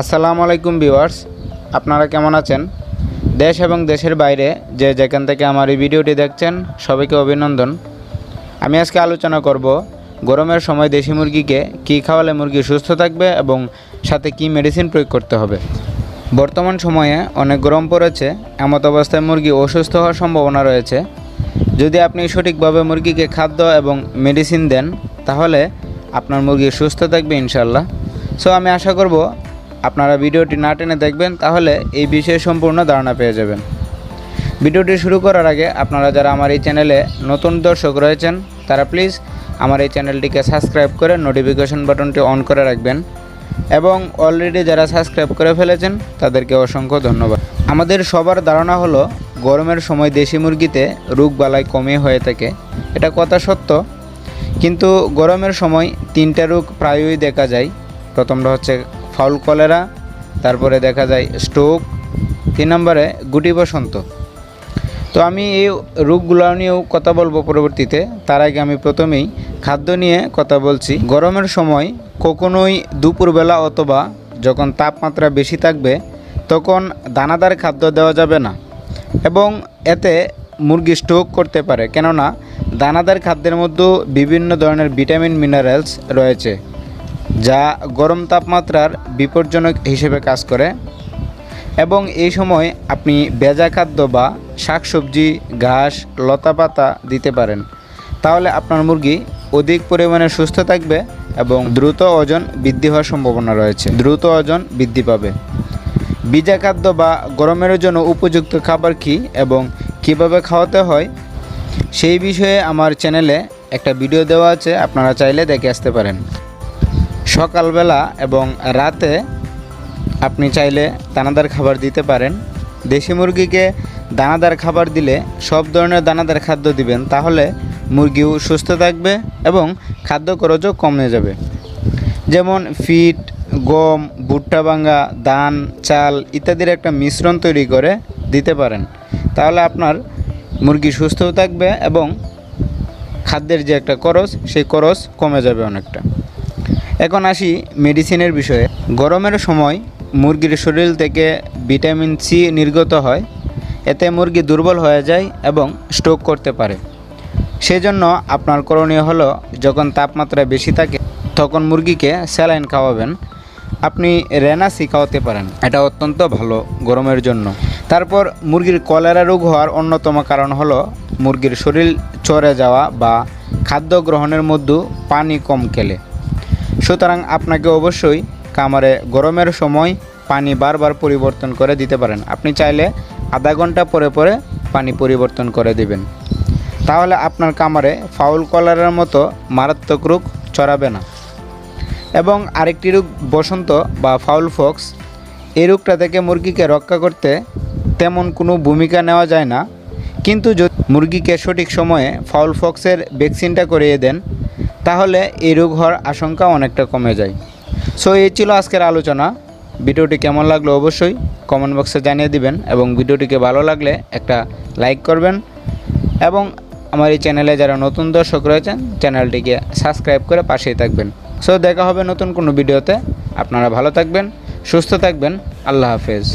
আসসালামু আলাইকুম ভিউয়ার্স, আপনারা কেমন আছেন? দেশ এবং দেশের বাইরে যে যেখান থেকে আমার এই ভিডিওটি দেখছেন, সবাইকে অভিনন্দন। আমি আজকে আলোচনা করব গরমের সময় দেশি মুরগিকে কী খাওয়ালে মুরগি সুস্থ থাকবে এবং সাথে কি মেডিসিন প্রয়োগ করতে হবে। বর্তমান সময়ে অনেক গরম পড়েছে, এমত অবস্থায় মুরগি অসুস্থ হওয়ার সম্ভাবনা রয়েছে। যদি আপনি সঠিকভাবে মুরগিকে খাদ্য এবং মেডিসিন দেন, তাহলে আপনার মুরগি সুস্থ থাকবে ইনশাল্লাহ সো আমি আশা করব আপনারা ভিডিওটি না টেনে দেখবেন, তাহলে এই বিষয়ে সম্পূর্ণ ধারণা পেয়ে যাবেন। ভিডিওটি শুরু করার আগে আপনারা যারা আমার এই চ্যানেলে নতুন দর্শক রয়েছেন, তারা প্লিজ আমার এই চ্যানেলটিকে সাবস্ক্রাইব করে নোটিফিকেশন বাটনটি অন করে রাখবেন এবং অলরেডি যারা সাবস্ক্রাইব করে ফেলেছেন, তাদেরকে অসংখ্য ধন্যবাদ। আমাদের সবার ধারণা হলো, গরমের সময় দেশি মুরগিতে রোগ বালাই কমে হয়ে থাকে, এটা কথা সত্য। কিন্তু গরমের সময় তিনটা রোগ প্রায়ই দেখা যায়, প্রথমটা হচ্ছে ফাউল কলেরা, তারপরে দেখা যায় স্ট্রোক, তিন নম্বরে গুটি বসন্ত। তো আমি এই রোগগুলো নিয়েও কথা বলব পরবর্তীতে, তার আগে আমি প্রথমেই খাদ্য নিয়ে কথা বলছি। গরমের সময় কখনোই দুপুরবেলা অথবা যখন তাপমাত্রা বেশি থাকবে, তখন দানাদার খাদ্য দেওয়া যাবে না। এবং এতে মুরগি স্ট্রোক করতে পারে, কেননা দানাদার খাদ্যের মধ্যেও বিভিন্ন ধরনের ভিটামিন, মিনারেলস রয়েছে। যা গরম তাপমাত্রার বিপজ্জনক হিসেবে কাজ করে এবং এই সময় আপনি ভেজা খাদ্য বা শাকসবজি, ঘাস, লতাপাতা দিতে পারেন। তাহলে আপনার মুরগি অধিক পরিমাণে সুস্থ থাকবে এবং দ্রুত ওজন বৃদ্ধি হওয়ার সম্ভাবনা রয়েছে। দ্রুত ওজন বৃদ্ধি পাবে। ভিজা খাদ্য বা গরমের জন্য উপযুক্ত খাবার কী এবং কীভাবে খাওয়াতে হয়, সেই বিষয়ে আমার চ্যানেলে একটা ভিডিও দেওয়া আছে, আপনারা চাইলে দেখে আসতে পারেন। সকালবেলা এবং রাতে আপনি চাইলে দানাদার খাবার দিতে পারেন। দেশি মুরগিকে দানাদার খাবার দিলে সব ধরনের দানাদার খাদ্য দিবেন, তাহলে মুরগিও সুস্থ থাকবে এবং খাদ্য খরচও কমে যাবে। যেমন ফিট, গম, ভুট্টা ভাঙ্গা, ধান, চাল ইত্যাদির একটা মিশ্রণ তৈরি করে দিতে পারেন। তাহলে আপনার মুরগি সুস্থও থাকবে এবং খাদ্যের যে একটা খরচ, সেই খরচ কমে যাবে অনেকটা। এখন আসি মেডিসিনের বিষয়ে। গরমের সময় মুরগির শরীর থেকে ভিটামিন সি নির্গত হয়। এতে মুরগি দুর্বল হয়ে যায় এবং স্ট্রোক করতে পারে। সেজন্য আপনার করণীয় হলো, যখন তাপমাত্রা বেশি থাকে, তখন মুরগিকে স্যালাইন খাওয়াবেন। আপনি রেনাসি খাওয়াতে পারেন। এটা অত্যন্ত ভালো গরমের জন্য। তারপর মুরগির কলেরা রোগ হওয়ার অন্যতম কারণ হলো, মুরগির শরীর চড়ে যাওয়া বা খাদ্য গ্রহণের মধ্যে পানি কম খেলে। সুতরাং আপনাকে অবশ্যই কামারে গরমের সময় পানি বারবার পরিবর্তন করে দিতে পারেন। আপনি চাইলে আধা ঘণ্টা পরে পরে পানি পরিবর্তন করে দিবেন। তাহলে আপনার কামারে ফাউল কলারের মতো মারাত্মক রোগ চড়াবে না। এবং আরেকটি রোগ বসন্ত বা ফাউল ফক্স, এই রোগটা থেকে মুরগিকে রক্ষা করতে তেমন কোনো ভূমিকা নেওয়া যায় না। কিন্তু যদি মুরগিকে সঠিক সময়ে ফাউল ফক্সের ভ্যাকসিনটা করিয়ে দেন তাহলে এই রোগ হওয়ার আশঙ্কা অনেকটা কমে যায়। সো এই ছিল আজকের আলোচনা। ভিডিওটি কেমন লাগল অবশ্যই কমেন্ট বক্সে জানিয়ে দিবেন এবং ভিডিওটিকে ভালো লাগলে একটা লাইক করবেন। এবং আমার এই চ্যানেলে যারা নতুন দর্শক রয়েছেন চ্যানেলটিকে সাবস্ক্রাইব করে পাশেই থাকবেন। সো দেখা হবে নতুন কোনো ভিডিওতে। আপনারা ভালো থাকবেন, সুস্থ থাকবেন। আল্লাহ হাফেজ।